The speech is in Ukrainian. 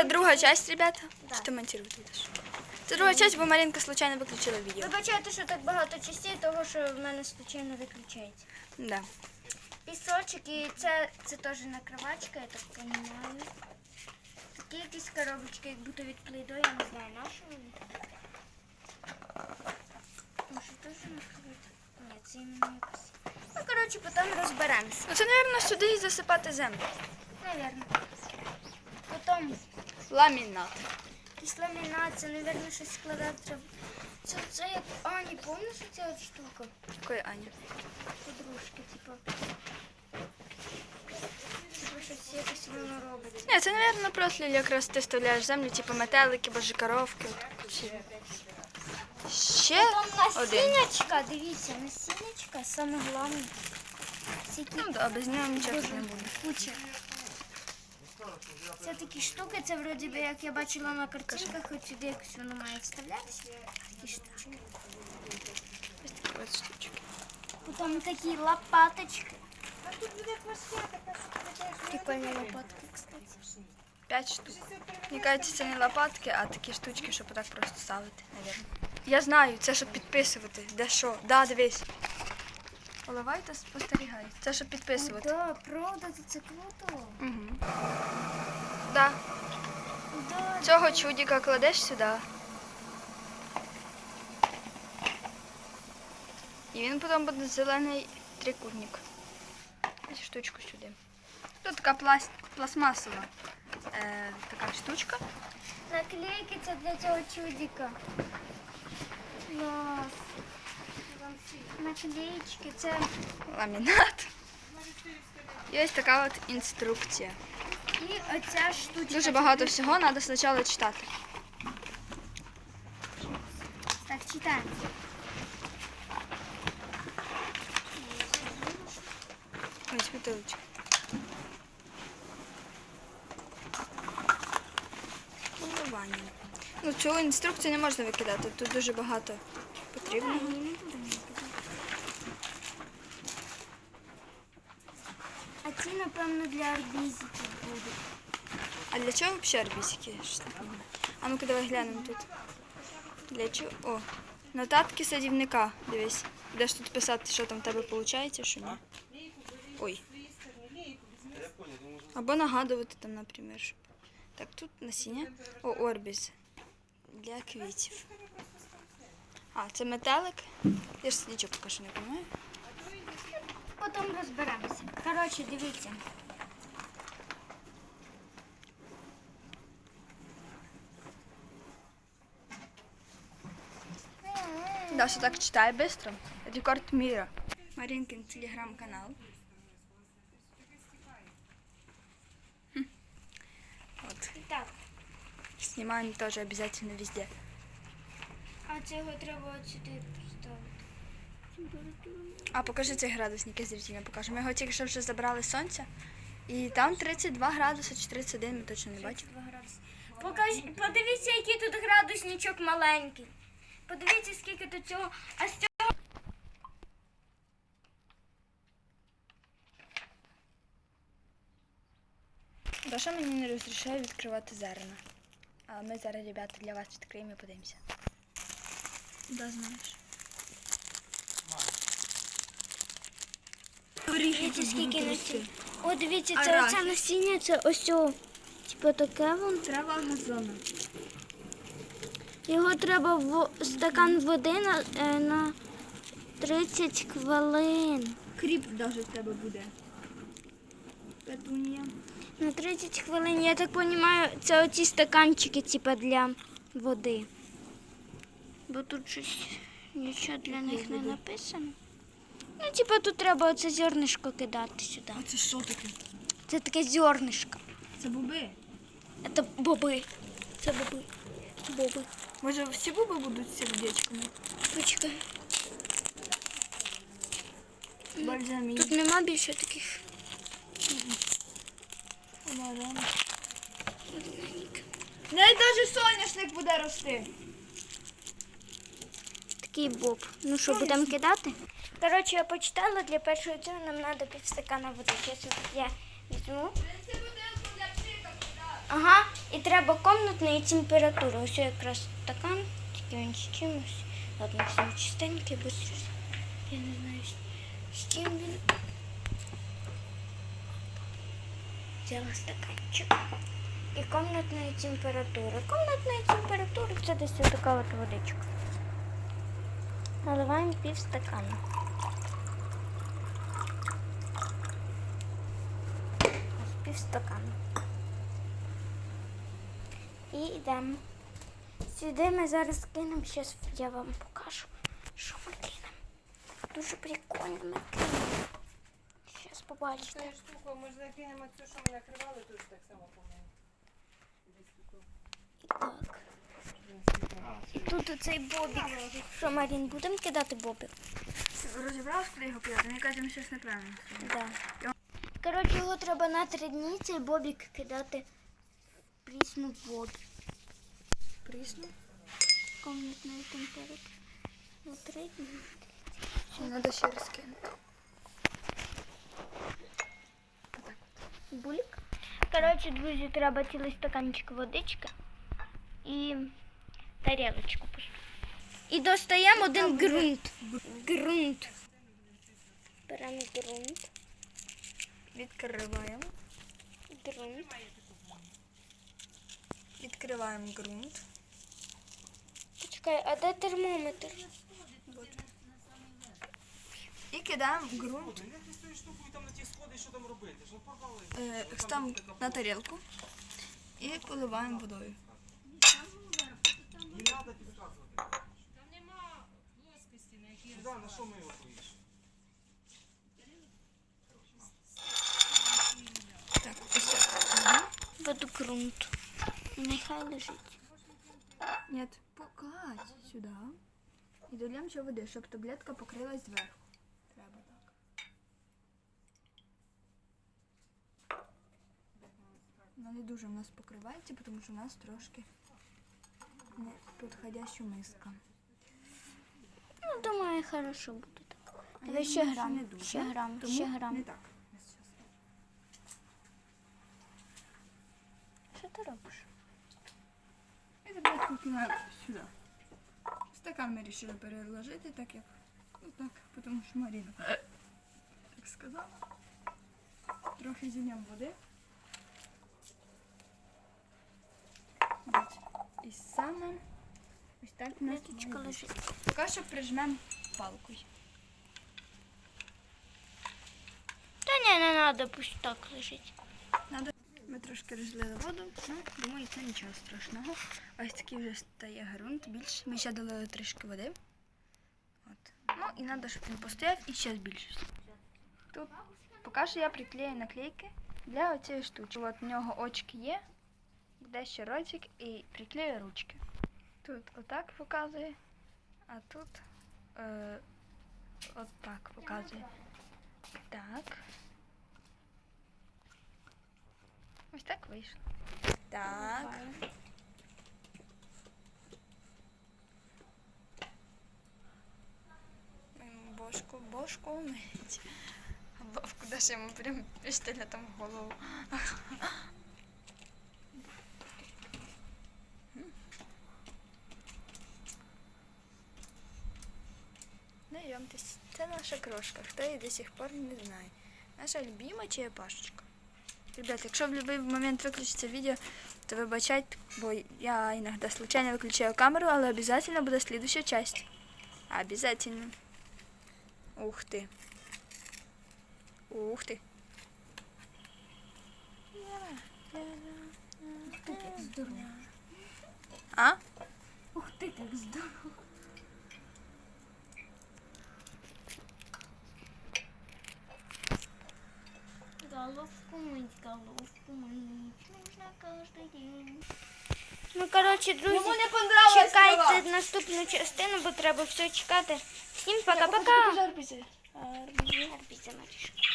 Це друга часть, ребята. Чи ти монтувати будеш? Це друга часть, бо Марінка случайно виключила відео. Вибачайте, що так багато частей, того що в мене случайно виключається. Да. Пісочок і це, це теж накривачка, я так розумію. Такі якісь коробочки, як будто від плейдо, я не знаю, на що вони. Може теж накривати? Ні, це іменно якось. Ну, коротше, потім розберемося. Ну це, мабуть, сюди і засипати землю. Навірно. Ламінат. якийсь ламінат, це, навірно, щось складати треба. Це, це як Ані, помниш ця от штука? Якої Аня? Подружки, типу. Типу, щось якось воно робить. Ні, це, мабуть, просто якраз ти вставляєш землю, типу метелики, божикоровки. от, чи- Ще Там один. насіннячка, дивіться, насіннячка, саме головне. Всякі Ну, да, без нього нічого не буде. куча. Це такі штуки, це вроді би, як я бачила на картинках, от сюди якось воно має вставлятися. Такі штучки. Ось такі от штучки. Потім такі лопаточки. Прикольні лопатки, кстати. П'ять штук. Мені кажеться, це не лопатки, а такі штучки, щоб отак просто ставити, мабуть. Я знаю, це щоб підписувати. Де що? Да, дивись. Поливай та спостерігай. Це щоб підписувати. Да, правда, це круто. Угу. Цього чудика кладеш сюди. І він потім буде зелений трикутник. Ось штучку сюди. Тут така пласт... пластмасова е, така штучка. Наклейки це для цього чудика. Клас. Наклеечки це ламінат. І ось така от інструкція. І оця штучка. Дуже багато всього, треба спочатку читати. Так, читаємо. Ось бутилочка. Ну, цю інструкцію не можна викидати, тут дуже багато потрібного. А ці, напевно, для арбізиків будуть. А для чого взагалі арбізики? А ну-ка давай глянемо тут. Для чого? О, нотатки садівника. Дивись. Будеш тут писати, що там тебе виходить, що ні. Ой. Або нагадувати там, наприклад. Щоб... Так, тут насіння. О, орбіз. Для квітів. А, це метелик. Я ж нічого поки що не розумію. Потім розберемося. Коротше, дивіться. Даша так читай быстро. Рекорд мира. Маринкин телеграм-канал. Хм. Вот. І так, Снимаем тоже обязательно везде. а цього треба от сюди поставити. А покажи цей градусник, я зрительно покажу. Ми його тільки що вже забрали з сонця. І там 32 градуси чи 31, ми точно не бачимо. 32 градуси. Покаж... Подивіться, який тут градусничок маленький. Подивіться, скільки тут цього. А з цього Даша мені не розрішає відкривати зерна. А ми зараз, ребята, для вас відкриємо і подивимося. Да, знаєш. Скільки насіння. О, дивіться, це оце насіння, це ось о. Типу таке вон. Трава газона. Його треба в стакан води на, е, на 30 хвилин. Кріп навіть в тебе буде. Петунія. На 30 хвилин, я так розумію, це оці стаканчики, типу, для води. Бо тут щось нічого для них не написано. Ну, типу, тут треба оце зернишко кидати сюди. А це що таке? Це таке зернишко. Це боби. Це боби. Це боби. Боби. Може всі боби будуть сердечками? Почекай. Бальзамін. Тут нема більше таких. Навіть навіть соняшник буде рости. Такий боб. Ну що, будемо кидати? Коротше, я почитала, для першого цього нам треба півстакана води. Зараз я візьму. Ага, і треба комнатної температури. Ось якраз стакан, тільки він з чимось. Ладно, все чистенький, щось. Я не знаю, з чим він. Взяла стаканчик. І комнатної температури. Комнатної температури це десь така от водичка. Наливаємо пів стакана. Ось пів стакана. І йдемо. Сюди ми зараз кинемо, зараз я вам покажу, що ми кинемо. Дуже прикольно ми кинемо. Зараз побачите. Ми ж закинемо цю, що ми накривали, тут так само по-моєму. Десь тут. І так. І тут оцей бобік. Що, Марін, будемо кидати бобік? Розібралась, куди його кидати? Мені кажуть, ми щось неправильно. Да. Коротше, його треба на три дні цей бобік кидати в прісну воду. Прісно. Комнатної температури. На три дні. Треба ще розкинути. Булік. Коротше, друзі, треба цілий стаканчик водички і тарілочку пусту. І достаємо один ґрунт. Ґрунт. Беремо ґрунт. Відкриваємо. Ґрунт. Відкриваємо ґрунт. Почекай, а де термометр? І кидаємо в ґрунт е, там на тарілку і поливаємо водою. Не треба підказувати. Там нема плоскості, на якій... Сюди, на що ми його поїш? Так. Воду ґрунт. І нехай лежить. Ні, покладь сюди. І долємо ще води, щоб таблетка покрилась зверху. Треба так. Вона не дуже в нас покривається, тому що у нас трошки не підходяща миска. Ну, думаю, хорошо буде так. Давай ще грам, ще грам, ще грам. Не так. Що ти робиш? І таблетку кидаємо сюди. Стакан ми вирішили переложити, так як ну так, тому що Маріна так сказала. Трохи зільємо води. От. І саме ось так у нас Ниточка лежить. Поки що прижмемо палкою. Та ні, не треба, пусть так лежить. Надо... Ми трошки розлили воду, ну, думаю, це нічого страшного. Ось такий вже стає ґрунт більше. Ми ще долили трішки води. От. Ну і треба, щоб він постояв і ще збільшився. Тут поки що я приклею наклейки для оцієї штучки. От в нього очки є, де ще ротик і приклею ручки. Тут отак показує, а тут е, отак показує. Так. Ось так вийшло. Так. Бошку, бошку умить. А Вовку даже ему прям пистолетом в голову. Знайомтесь, це наша крошка. Хто її до сих пор не знає. Наша любима черепашечка. Ребят, якщо в будь-який момент виключиться відео, то вибачайте, бо я іноді случайно виключаю камеру, але обязательно буде слідуща часть. Обязательно. Ух ти. Ух ти. А? Ух ти, як здорово. Головку мыть, головку мыть нужно каждый день. Ну, коротше, друзі, не понравилось чекайте наступну частину, бо треба все чекати. Всім пока-пока. Арбізи. Арбізи, Марішка.